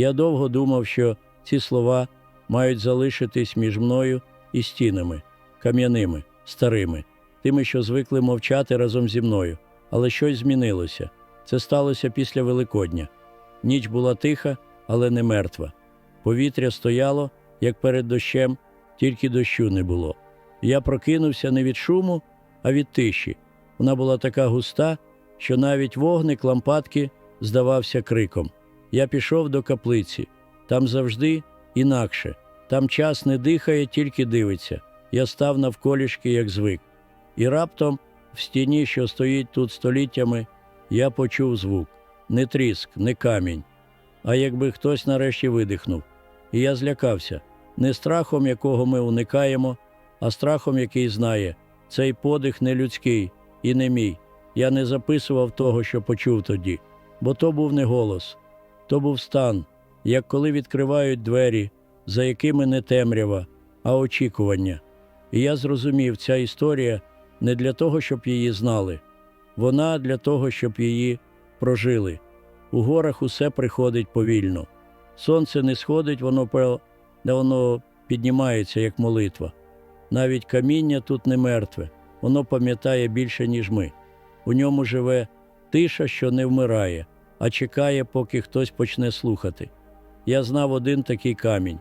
Я довго думав, що ці слова мають залишитись між мною і стінами, кам'яними, старими, тими, що звикли мовчати разом зі мною. Але щось змінилося. Це сталося після Великодня. Ніч була тиха, але не мертва. Повітря стояло, як перед дощем, тільки дощу не було. Я прокинувся не від шуму, а від тиші. Вона була така густа, що навіть вогник лампадки здавався криком. Я пішов до каплиці. Там завжди інакше. Там час не дихає, тільки дивиться. Я став навколішки, як звик. І раптом, в стіні, що стоїть тут століттями, я почув звук не тріск, не камінь. А якби хтось нарешті видихнув. І я злякався не страхом, якого ми уникаємо, а страхом, який знає, цей подих не людський і не мій. Я не записував того, що почув тоді, бо то був не голос, то був стан, як коли відкривають двері, за якими не темрява, а очікування. І я зрозумів, ця історія не для того, щоб її знали, вона для того, щоб її прожили. У горах усе приходить повільно. Сонце не сходить, воно воно піднімається, як молитва. Навіть каміння тут не мертве, воно пам'ятає більше, ніж ми. У ньому живе тиша, що не вмирає, а чекає, поки хтось почне слухати. Я знав один такий камінь.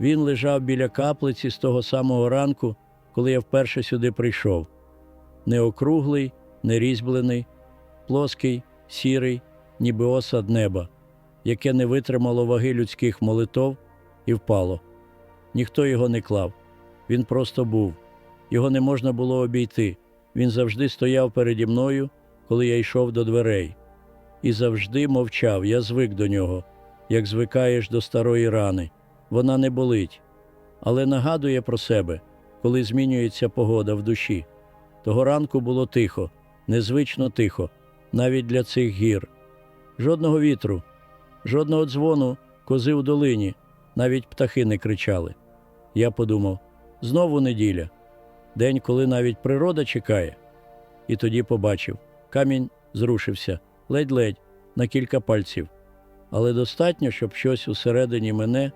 Він лежав біля каплиці з того самого ранку, коли я вперше сюди прийшов. Не округлий, не різьблений, плоский, сірий, ніби осад неба, яке не витримало ваги людських молитов і впало. Ніхто його не клав. Він просто був. Його не можна було обійти. Він завжди стояв переді мною, коли я йшов до дверей. І завжди мовчав, я звик до нього, як звикаєш до старої рани. Вона не болить, але нагадує про себе, коли змінюється погода в душі. Того ранку було тихо, незвично тихо, навіть для цих гір. Жодного вітру, жодного дзвону, кози у долині, навіть птахи не кричали. Я подумав знову неділя, день, коли навіть природа чекає. І тоді побачив камінь зрушився ледь-ледь на кілька пальців, але достатньо, щоб щось усередині мене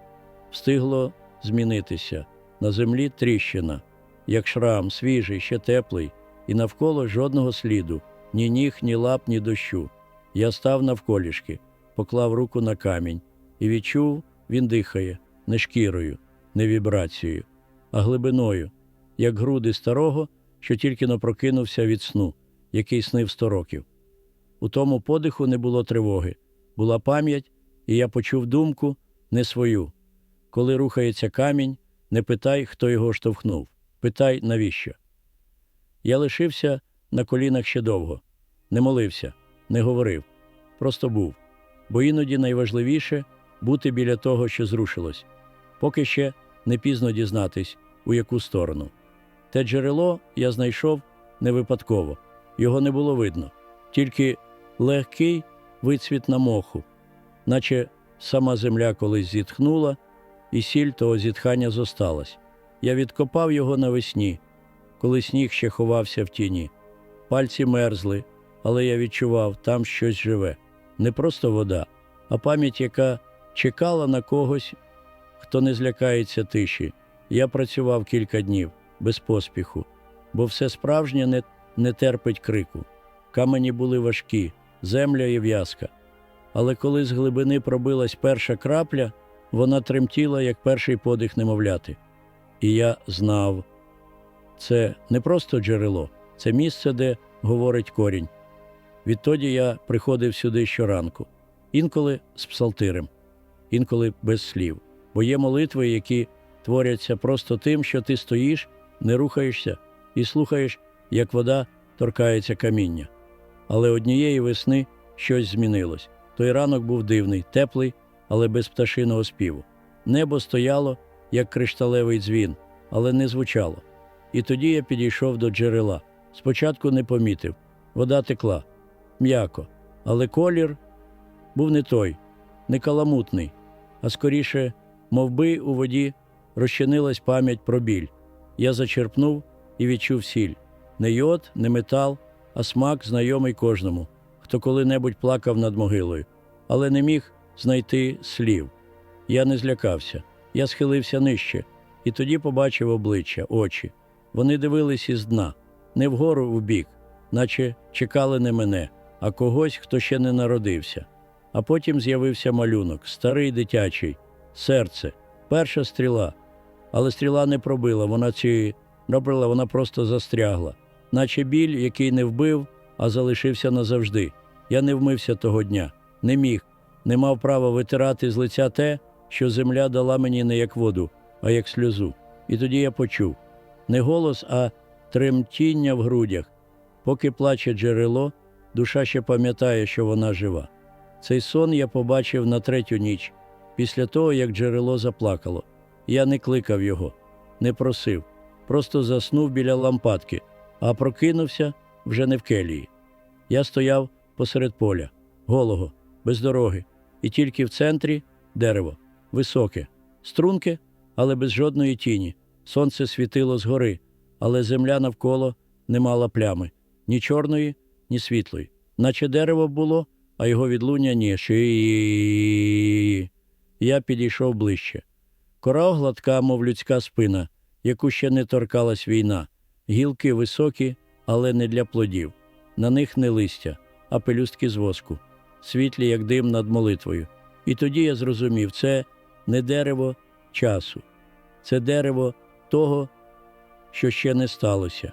встигло змінитися. На землі тріщина, як шрам, свіжий, ще теплий, і навколо жодного сліду, ні ніг, ні лап, ні дощу. Я став навколішки, поклав руку на камінь і відчув, він дихає не шкірою, не вібрацією, а глибиною, як груди старого, що тільки но прокинувся від сну, який снив сто років. У тому подиху не було тривоги, була пам'ять, і я почув думку не свою. Коли рухається камінь, не питай, хто його штовхнув, питай, навіщо. Я лишився на колінах ще довго, не молився, не говорив, просто був. Бо іноді найважливіше бути біля того, що зрушилось, поки ще не пізно дізнатись, у яку сторону. Те джерело я знайшов не випадково, його не було видно, тільки легкий вицвіт на моху, наче сама земля колись зітхнула, і сіль того зітхання зосталась. Я відкопав його навесні, коли сніг ще ховався в тіні. Пальці мерзли, але я відчував, там щось живе. Не просто вода, а пам'ять, яка чекала на когось, хто не злякається тиші. Я працював кілька днів без поспіху, бо все справжнє не, не терпить крику. Камені були важкі, земля і в'язка. Але коли з глибини пробилась перша крапля, вона тремтіла, як перший подих немовляти. І я знав, це не просто джерело, це місце, де говорить корінь. Відтоді я приходив сюди щоранку, інколи з псалтирем, інколи без слів, бо є молитви, які творяться просто тим, що ти стоїш, не рухаєшся і слухаєш, як вода торкається каміння. Але однієї весни щось змінилось. Той ранок був дивний, теплий, але без пташиного співу. Небо стояло, як кришталевий дзвін, але не звучало. І тоді я підійшов до джерела. Спочатку не помітив. Вода текла м'яко, але колір був не той, не каламутний, а скоріше, мов би, у воді розчинилась пам'ять про біль. Я зачерпнув і відчув сіль. Не йод, не метал, а смак знайомий кожному, хто коли-небудь плакав над могилою, але не міг знайти слів. Я не злякався. Я схилився нижче, і тоді побачив обличчя, очі. Вони дивились із дна, не вгору в бік, наче чекали не мене, а когось, хто ще не народився. А потім з'явився малюнок, старий дитячий, серце, перша стріла. Але стріла не пробила, вона ці пробила, вона просто застрягла, наче біль, який не вбив, а залишився назавжди. Я не вмився того дня, не міг, не мав права витирати з лиця те, що земля дала мені не як воду, а як сльозу. І тоді я почув не голос, а тремтіння в грудях. Поки плаче джерело, душа ще пам'ятає, що вона жива. Цей сон я побачив на третю ніч, після того, як джерело заплакало. Я не кликав його, не просив, просто заснув біля лампадки, а прокинувся вже не в келії. Я стояв посеред поля, голого, без дороги, і тільки в центрі дерево, високе, струнке, але без жодної тіні. Сонце світило згори, але земля навколо не мала плями ні чорної, ні світлої, наче дерево було, а його відлуння ні. Я підійшов ближче. Кора гладка, мов людська спина, яку ще не торкалась війна, гілки високі, але не для плодів. На них не листя, а пелюстки з воску, світлі, як дим над молитвою. І тоді я зрозумів, це не дерево часу, це дерево того, що ще не сталося.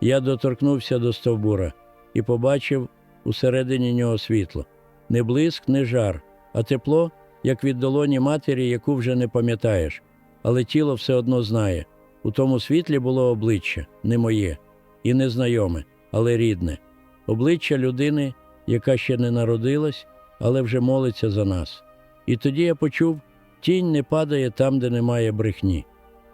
Я доторкнувся до стовбура і побачив усередині нього світло. Не блиск, не жар, а тепло, як від долоні матері, яку вже не пам'ятаєш, але тіло все одно знає. У тому світлі було обличчя, не моє, і незнайоме, але рідне. Обличчя людини, яка ще не народилась, але вже молиться за нас. І тоді я почув, тінь не падає там, де немає брехні,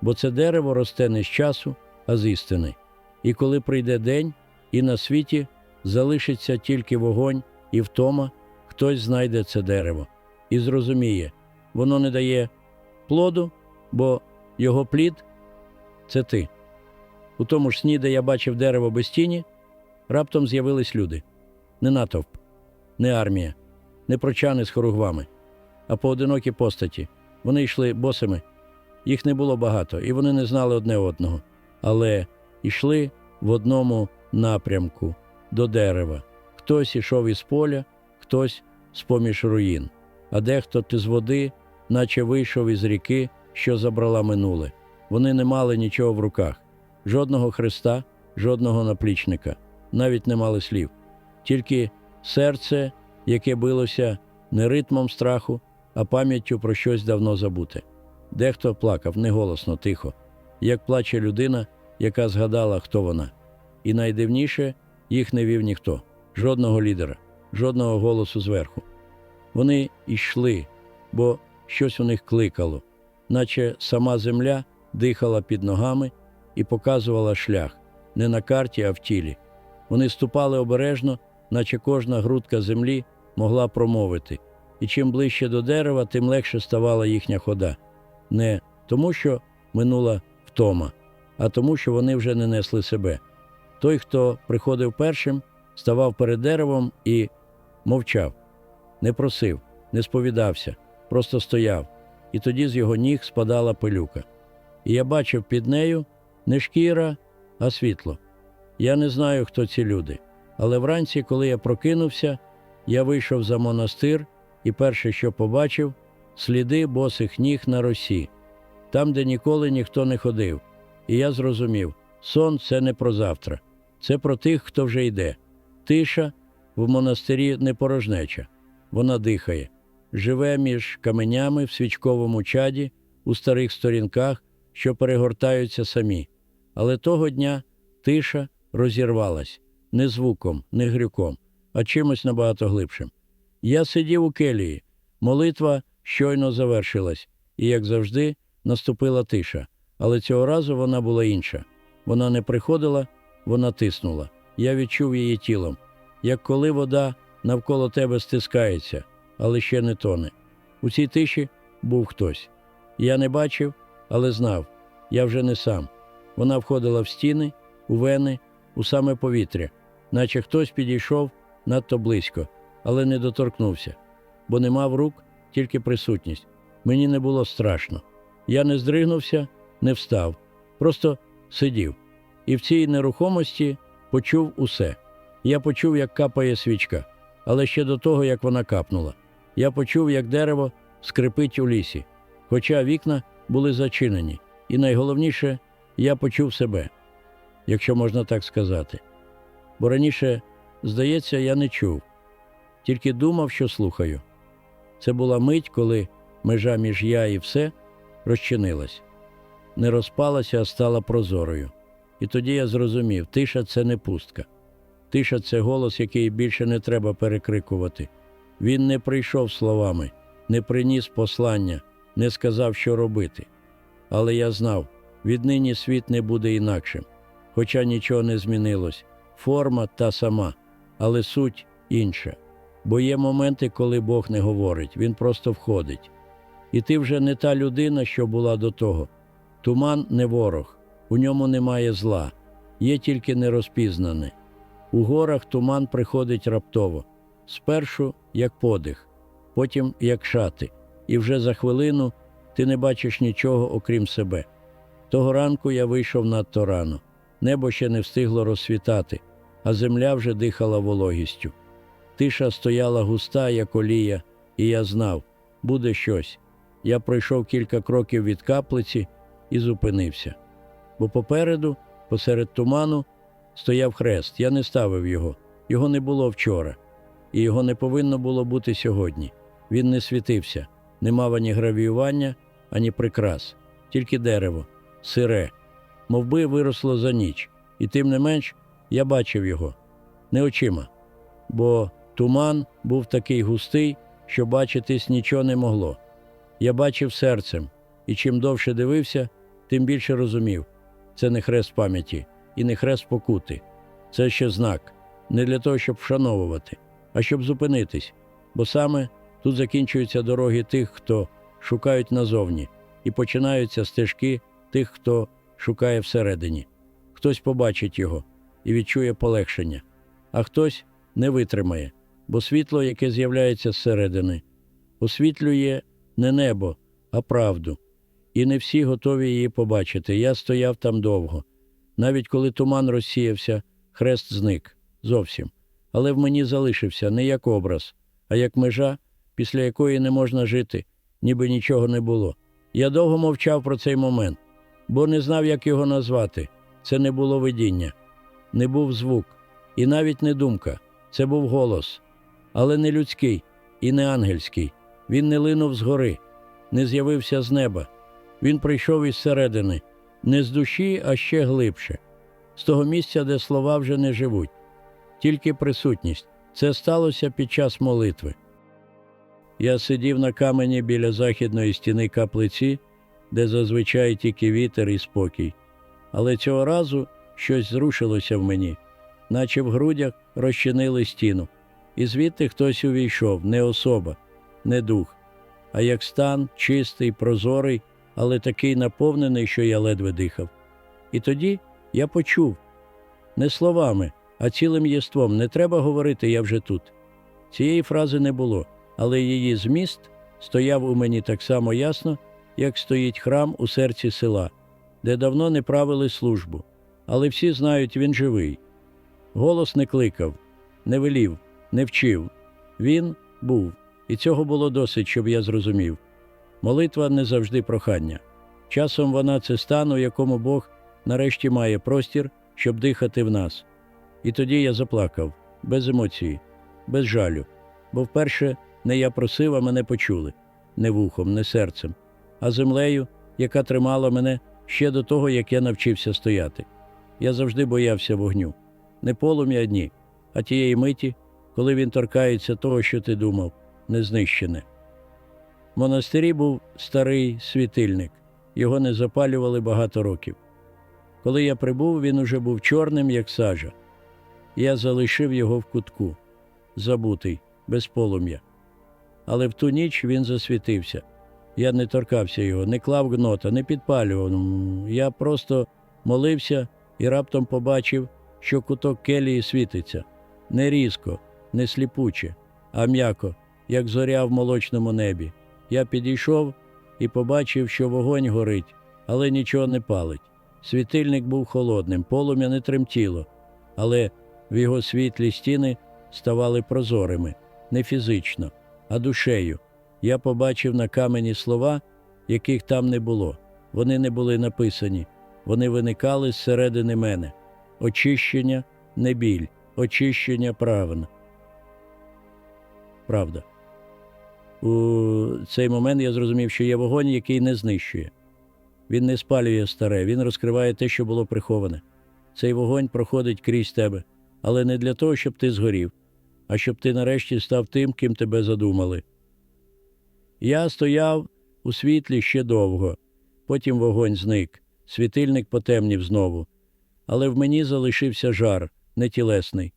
бо це дерево росте не з часу, а з істини. І коли прийде день, і на світі залишиться тільки вогонь і втома, хтось знайде це дерево і зрозуміє, воно не дає плоду, бо його плід це ти. У тому ж сні, де я бачив дерево без тіні, раптом з'явились люди не натовп, не армія, не прочани з хоругвами, а поодинокі постаті. Вони йшли босими. Їх не було багато, і вони не знали одне одного, але йшли в одному напрямку до дерева. Хтось ішов із поля, хтось з поміж руїн, а дехто ти з води, наче вийшов із ріки, що забрала минуле. Вони не мали нічого в руках, жодного хреста, жодного наплічника, навіть не мали слів, тільки серце, яке билося не ритмом страху, а пам'яттю про щось давно забуте. Дехто плакав неголосно, тихо, як плаче людина, яка згадала, хто вона. І найдивніше їх не вів ніхто, жодного лідера, жодного голосу зверху. Вони йшли, бо щось у них кликало, наче сама земля дихала під ногами і показувала шлях не на карті, а в тілі. Вони ступали обережно, наче кожна грудка землі могла промовити, і чим ближче до дерева, тим легше ставала їхня хода. Не тому, що минула втома, а тому, що вони вже не несли себе. Той, хто приходив першим, ставав перед деревом і мовчав, не просив, не сповідався, просто стояв, і тоді з його ніг спадала пилюка. І я бачив під нею не шкіра, а світло. Я не знаю, хто ці люди, але вранці, коли я прокинувся, я вийшов за монастир і перше, що побачив, сліди босих ніг на росі, там, де ніколи ніхто не ходив. І я зрозумів, сон це не про завтра, це про тих, хто вже йде. Тиша в монастирі не порожнеча, вона дихає, живе між каменями в свічковому чаді, у старих сторінках, що перегортаються самі. Але того дня тиша розірвалась не звуком, не грюком, а чимось набагато глибшим. Я сидів у келії, молитва щойно завершилась, і, як завжди, наступила тиша. Але цього разу вона була інша. Вона не приходила, вона тиснула. Я відчув її тілом, як коли вода навколо тебе стискається, але ще не тоне. У цій тиші був хтось. Я не бачив, але знав, я вже не сам. Вона входила в стіни, у вени, у саме повітря, наче хтось підійшов надто близько, але не доторкнувся, бо не мав рук, тільки присутність. Мені не було страшно. Я не здригнувся, не встав, просто сидів. І в цій нерухомості почув усе. Я почув, як капає свічка, але ще до того, як вона капнула. Я почув, як дерево скрипить у лісі, хоча вікна були зачинені. І найголовніше, я почув себе, якщо можна так сказати. Бо раніше, здається, я не чув, тільки думав, що слухаю. Це була мить, коли межа між я і все розчинилась, не розпалася, а стала прозорою. І тоді я зрозумів, тиша це не пустка. Тиша це голос, який більше не треба перекрикувати. Він не прийшов словами, не приніс послання, не сказав, що робити. Але я знав, віднині світ не буде інакшим. Хоча нічого не змінилось, форма та сама, але суть інша. Бо є моменти, коли Бог не говорить, Він просто входить. І ти вже не та людина, що була до того. Туман не ворог, у ньому немає зла, є тільки нерозпізнане. У горах туман приходить раптово, спершу як подих, потім як шати, і вже за хвилину ти не бачиш нічого, окрім себе. Того ранку я вийшов надто рано. Небо ще не встигло розсвітати, а земля вже дихала вологістю. Тиша стояла густа, як олія, і я знав, буде щось. Я пройшов кілька кроків від каплиці і зупинився. Бо попереду, посеред туману, стояв хрест. Я не ставив його. Його не було вчора, і його не повинно було бути сьогодні. Він не світився, не мав ані гравіювання, ані прикрас, тільки дерево, сире, мовби виросло за ніч, і тим не менш я бачив його не очима, бо туман був такий густий, що бачитись нічого не могло. Я бачив серцем, і чим довше дивився, тим більше розумів це не хрест пам'яті і не хрест покути. Це ще знак, не для того, щоб вшановувати, а щоб зупинитись, бо саме тут закінчуються дороги тих, хто шукають назовні, і починаються стежки тих, хто шукає всередині. Хтось побачить його і відчує полегшення, а хтось не витримає, бо світло, яке з'являється зсередини, освітлює не небо, а правду. І не всі готові її побачити. Я стояв там довго. Навіть коли туман розсіявся, хрест зник зовсім. Але в мені залишився не як образ, а як межа, після якої не можна жити, ніби нічого не було. Я довго мовчав про цей момент, бо не знав, як його назвати. Це не було видіння, не був звук, і навіть не думка. Це був голос, але не людський і не ангельський. Він не линув згори, не з'явився з неба. Він прийшов із середини, не з душі, а ще глибше, з того місця, де слова вже не живуть, тільки присутність. Це сталося під час молитви. Я сидів на камені біля західної стіни каплиці, де зазвичай тільки вітер і спокій. Але цього разу щось зрушилося в мені, наче в грудях розчинили стіну, і звідти хтось увійшов, не особа, не дух, а як стан чистий, прозорий, але такий наповнений, що я ледве дихав. І тоді я почув не словами, а цілим єством не треба говорити я вже тут. Цієї фрази не було, але її зміст стояв у мені так само ясно, як стоїть храм у серці села, де давно не правили службу, але всі знають, він живий. Голос не кликав, не велів, не вчив. Він був, і цього було досить, щоб я зрозумів. Молитва не завжди прохання. Часом вона це стан, у якому Бог нарешті має простір, щоб дихати в нас. І тоді я заплакав, без емоції, без жалю, бо вперше не я просив, а мене почули не вухом, не серцем, а землею, яка тримала мене ще до того, як я навчився стояти. Я завжди боявся вогню, не полум'я дні, а тієї миті, коли він торкається того, що ти думав, не знищене. В монастирі був старий світильник, його не запалювали багато років. Коли я прибув, він уже був чорним, як сажа. Я залишив його в кутку, забутий, без полум'я. Але в ту ніч він засвітився. Я не торкався його, не клав гнота, не підпалював. Я просто молився і раптом побачив, що куток келії світиться не різко, не сліпуче, а м'яко, як зоря в молочному небі. Я підійшов і побачив, що вогонь горить, але нічого не палить. Світильник був холодним, полум'я не тремтіло, але в його світлі стіни ставали прозорими, не фізично, а душею. Я побачив на камені слова, яких там не було. Вони не були написані, вони виникали зсередини мене. Очищення не біль, очищення правильно. Правда. У цей момент я зрозумів, що є вогонь, який не знищує. Він не спалює старе, він розкриває те, що було приховане. Цей вогонь проходить крізь тебе, але не для того, щоб ти згорів, а щоб ти нарешті став тим, ким тебе задумали. Я стояв у світлі ще довго, потім вогонь зник, світильник потемнів знову, але в мені залишився жар, не тілесний,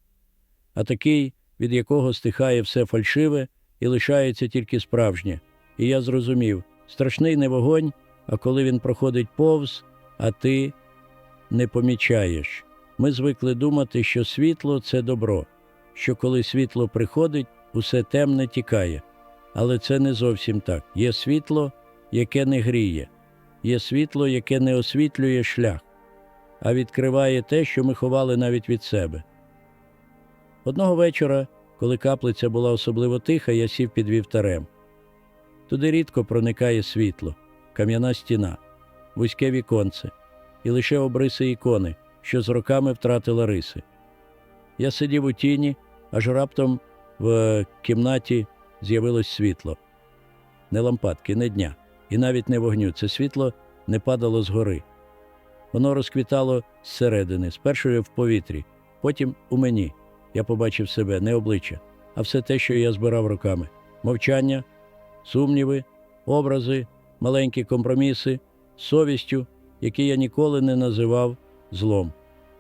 а такий, від якого стихає все фальшиве і лишається тільки справжнє. І я зрозумів страшний не вогонь, а коли він проходить повз, а ти не помічаєш. Ми звикли думати, що світло це добро, що коли світло приходить, усе темне тікає. Але це не зовсім так. Є світло, яке не гріє, є світло, яке не освітлює шлях, а відкриває те, що ми ховали навіть від себе. Одного вечора, коли каплиця була особливо тиха, я сів під вівтарем. Туди рідко проникає світло, кам'яна стіна, вузьке віконце і лише обриси ікони, що з роками втратила риси. Я сидів у тіні, аж раптом в кімнаті з'явилось світло. Не лампадки, не дня, і навіть не вогню. Це світло не падало згори. Воно розквітало зсередини, спершу в повітрі, потім у мені. Я побачив себе, не обличчя, а все те, що я збирав руками: мовчання, сумніви, образи, маленькі компроміси, совістю, які я ніколи не називав злом.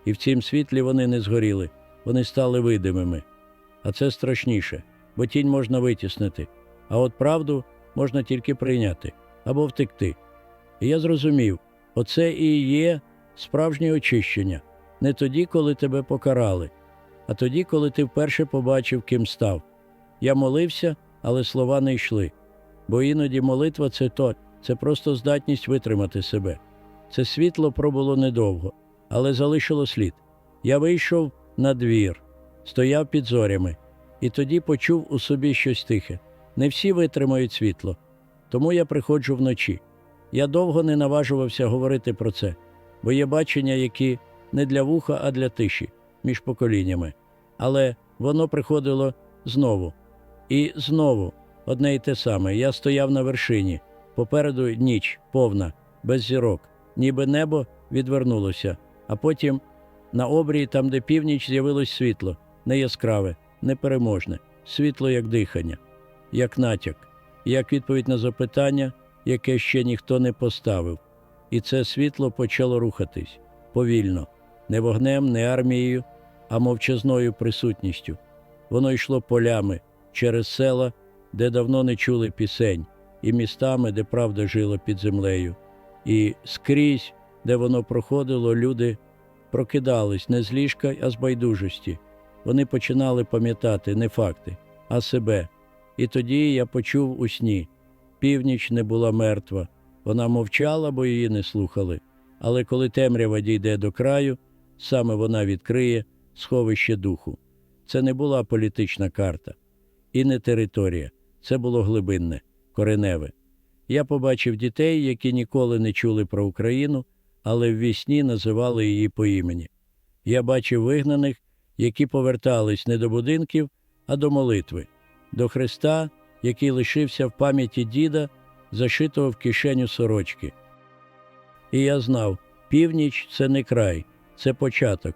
І в цім світлі вони не згоріли, вони стали видимими. А це страшніше, бо тінь можна витіснити, а от правду можна тільки прийняти або втекти. І я зрозумів, оце і є справжнє очищення, не тоді, коли тебе покарали, а тоді, коли ти вперше побачив, ким став. Я молився, але слова не йшли. Бо іноді молитва це то, це просто здатність витримати себе. Це світло пробуло недовго, але залишило слід. Я вийшов на двір, стояв під зорями, і тоді почув у собі щось тихе. Не всі витримають світло, тому я приходжу вночі. Я довго не наважувався говорити про це, бо є бачення, які не для вуха, а для тиші між поколіннями. Але воно приходило знову. І знову одне й те саме. Я стояв на вершині, попереду ніч, повна, без зірок, ніби небо відвернулося, а потім на обрії, там, де північ, з'явилось світло, не яскраве, непереможне, світло як дихання, як натяк, як відповідь на запитання, яке ще ніхто не поставив. І це світло почало рухатись повільно, не вогнем, не армією, а мовчазною присутністю. Воно йшло полями через села, де давно не чули пісень, і містами, де правда жила під землею. І скрізь, де воно проходило, люди прокидались не з ліжка, а з байдужості. Вони починали пам'ятати не факти, а себе. І тоді я почув у сні північ не була мертва. Вона мовчала, бо її не слухали. Але коли темрява дійде до краю, саме вона відкриє сховище духу. Це не була політична карта і не територія, це було глибинне, кореневе. Я побачив дітей, які ніколи не чули про Україну, але в вісні називали її по імені. Я бачив вигнаних, які повертались не до будинків, а до молитви, до Христа, який лишився в пам'яті діда, зашитого в кишеню сорочки. І я знав, північ це не край, це початок,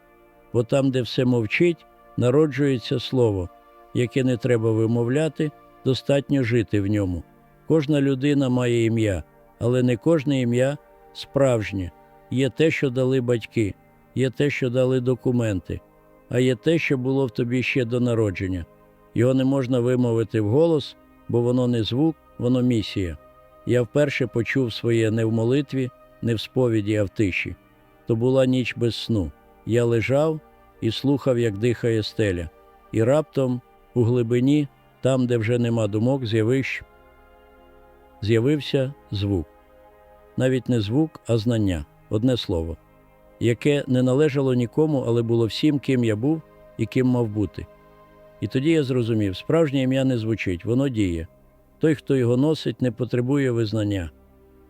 бо там, де все мовчить, народжується слово, яке не треба вимовляти, достатньо жити в ньому. Кожна людина має ім'я, але не кожне ім'я справжнє. Є те, що дали батьки, є те, що дали документи, а є те, що було в тобі ще до народження. Його не можна вимовити вголос, бо воно не звук, воно місія. Я вперше почув своє не в молитві, не в сповіді, а в тиші. То була ніч без сну. Я лежав і слухав, як дихає стеля, і раптом, у глибині, там, де вже нема думок, з'явився звук. Навіть не звук, а знання одне слово, яке не належало нікому, але було всім, ким я був і ким мав бути. І тоді я зрозумів, справжнє ім'я не звучить, воно діє. Той, хто його носить, не потребує визнання,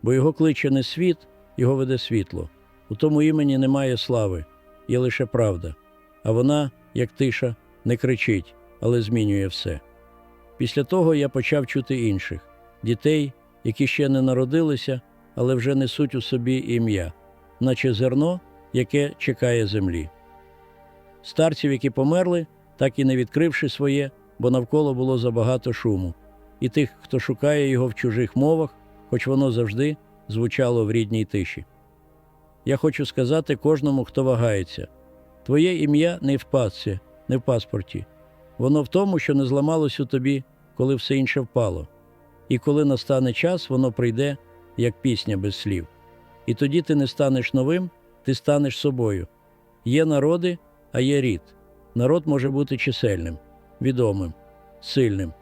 бо його кличе не світ, його веде світло. У тому імені немає слави, є лише правда, а вона, як тиша, не кричить, але змінює все. Після того я почав чути інших дітей, які ще не народилися, але вже несуть у собі ім'я, наче зерно, яке чекає землі. Старців, які померли, так і не відкривши своє, бо навколо було забагато шуму, і тих, хто шукає його в чужих мовах, хоч воно завжди звучало в рідній тиші. Я хочу сказати кожному, хто вагається твоє ім'я не в пасці, не в паспорті. Воно в тому, що не зламалось у тобі, коли все інше впало. І коли настане час, воно прийде, як пісня без слів. І тоді ти не станеш новим, ти станеш собою. Є народи, а є рід. Народ може бути чисельним, відомим, сильним.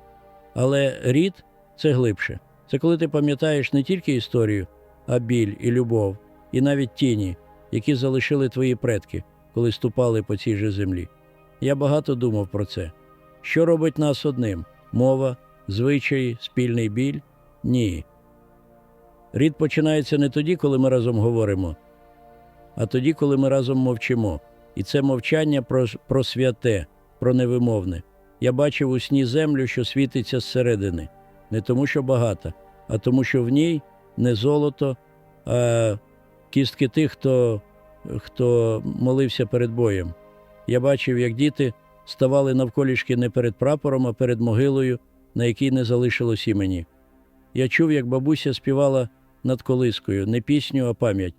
Але рід це глибше. Це коли ти пам'ятаєш не тільки історію, а біль і любов, і навіть тіні, які залишили твої предки, коли ступали по цій же землі. Я багато думав про це. Що робить нас одним? Мова, звичаї, спільний біль? Ні. Рід починається не тоді, коли ми разом говоримо, а тоді, коли ми разом мовчимо. І це мовчання про, про святе, про невимовне. Я бачив у сні землю, що світиться зсередини, не тому, що багата, а тому, що в ній не золото, а кістки тих, хто, хто молився перед боєм. Я бачив, як діти ставали навколішки не перед прапором, а перед могилою, на якій не залишилось імені. Я чув, як бабуся співала над колискою, не пісню, а пам'ять,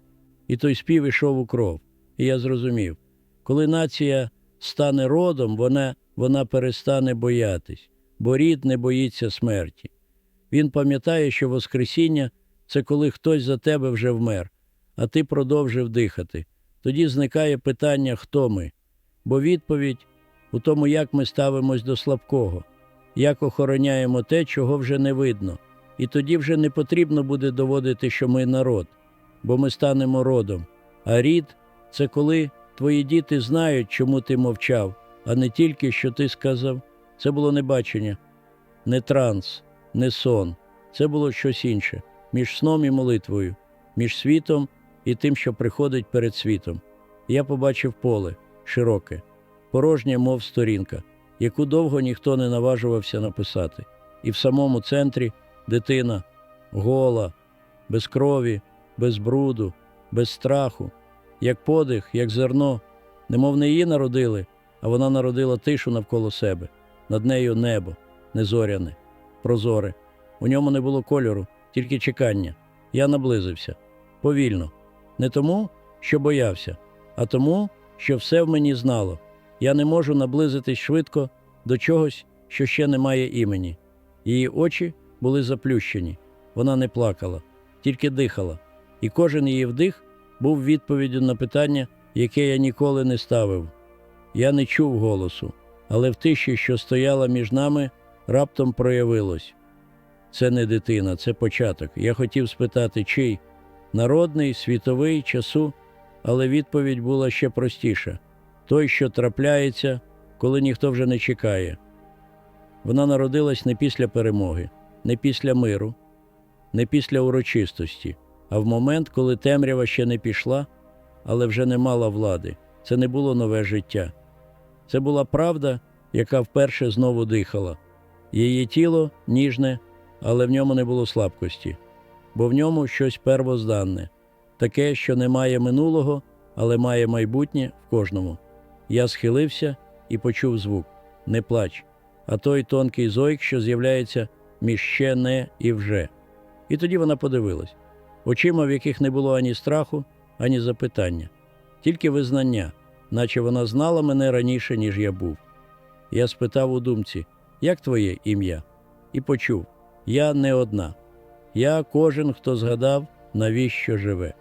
і той спів ішов у кров. І я зрозумів, коли нація стане родом, вона, вона перестане боятись, бо рід не боїться смерті. Він пам'ятає, що Воскресіння це коли хтось за тебе вже вмер, а ти продовжив дихати. Тоді зникає питання, хто ми, бо відповідь у тому, як ми ставимось до слабкого, як охороняємо те, чого вже не видно. І тоді вже не потрібно буде доводити, що ми народ, бо ми станемо родом. А рід це коли твої діти знають, чому ти мовчав, а не тільки що ти сказав. Це було не бачення, не транс, не сон. Це було щось інше між сном і молитвою, між світом і тим, що приходить перед світом. Я побачив поле широке, порожнє, мов сторінка, яку довго ніхто не наважувався написати, і в самому центрі дитина гола, без крові, без бруду, без страху, як подих, як зерно, немов не її народили, а вона народила тишу навколо себе, над нею небо, незоряне, прозоре. У ньому не було кольору, тільки чекання. Я наблизився повільно, не тому, що боявся, а тому, що все в мені знало. Я не можу наблизитись швидко до чогось, що ще не має імені. Її очі були заплющені. Вона не плакала, тільки дихала, і кожен її вдих був відповіддю на питання, яке я ніколи не ставив. Я не чув голосу, але в тиші, що стояла між нами, раптом проявилось. Це не дитина, це початок. Я хотів спитати, чий народний, світовий часу, але відповідь була ще простіша той, що трапляється, коли ніхто вже не чекає. Вона народилась не після перемоги, не після миру, не після урочистості, а в момент, коли темрява ще не пішла, але вже не мала влади. Це не було нове життя. Це була правда, яка вперше знову дихала. Її тіло ніжне, але в ньому не було слабкості, бо в ньому щось первозданне, таке, що не має минулого, але має майбутнє в кожному. Я схилився і почув звук не плач, а той тонкий зойк, що з'являється між і вже. І тоді вона подивилась, очима, в яких не було ані страху, ані запитання, тільки визнання, наче вона знала мене раніше, ніж я був. Я спитав у думці, як твоє ім'я? І почув я не одна. Я кожен, хто згадав, навіщо живе.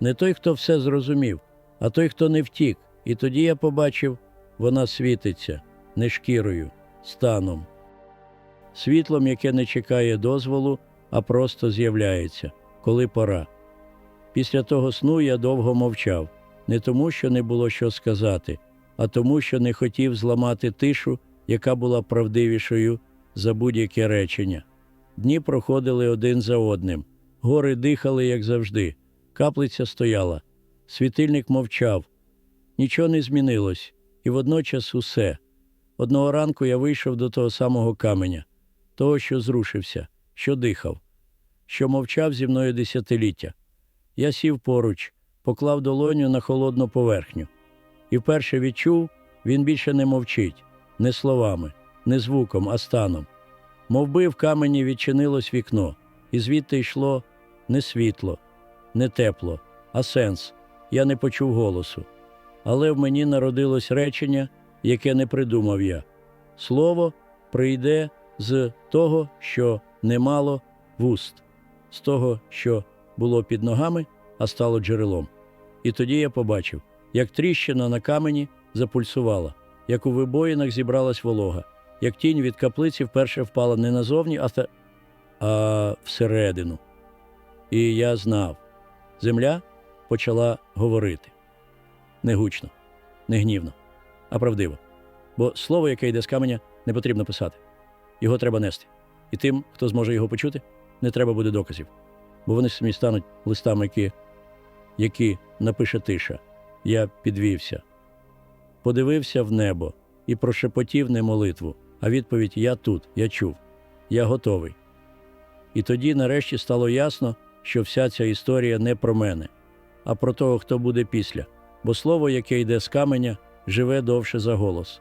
Не той, хто все зрозумів, а той, хто не втік. І тоді я побачив, вона світиться не шкірою, станом, світлом, яке не чекає дозволу, а просто з'являється, коли пора. Після того сну я довго мовчав, не тому, що не було що сказати, а тому, що не хотів зламати тишу, яка була правдивішою за будь-яке речення. Дні проходили один за одним, гори дихали, як завжди, каплиця стояла, світильник мовчав. Нічого не змінилось, і водночас усе. Одного ранку я вийшов до того самого каменя, того, що зрушився, що дихав, що мовчав зі мною десятиліття. Я сів поруч, поклав долоню на холодну поверхню. І вперше відчув, він більше не мовчить, не словами, не звуком, а станом. Мовби в камені відчинилось вікно, і звідти йшло не світло, не тепло, а сенс. Я не почув голосу. Але в мені народилось речення, яке не придумав я. Слово прийде з того, що не мало вуст, з того, що було під ногами, а стало джерелом. І тоді я побачив, як тріщина на камені запульсувала, як у вибоїнах зібралась волога, як тінь від каплиці вперше впала не назовні, а, та... а всередину. І я знав, земля почала говорити не гучно, не гнівно, а правдиво. Бо слово, яке йде з каменя, не потрібно писати. Його треба нести. І тим, хто зможе його почути, не треба буде доказів. Бо вони самі стануть листами, які, які напише тиша. Я підвівся, подивився в небо і прошепотів не молитву, а відповідь Я тут, я чув, я готовий. І тоді нарешті стало ясно, що вся ця історія не про мене, а про того, хто буде після, бо слово, яке йде з каменя, живе довше за голос.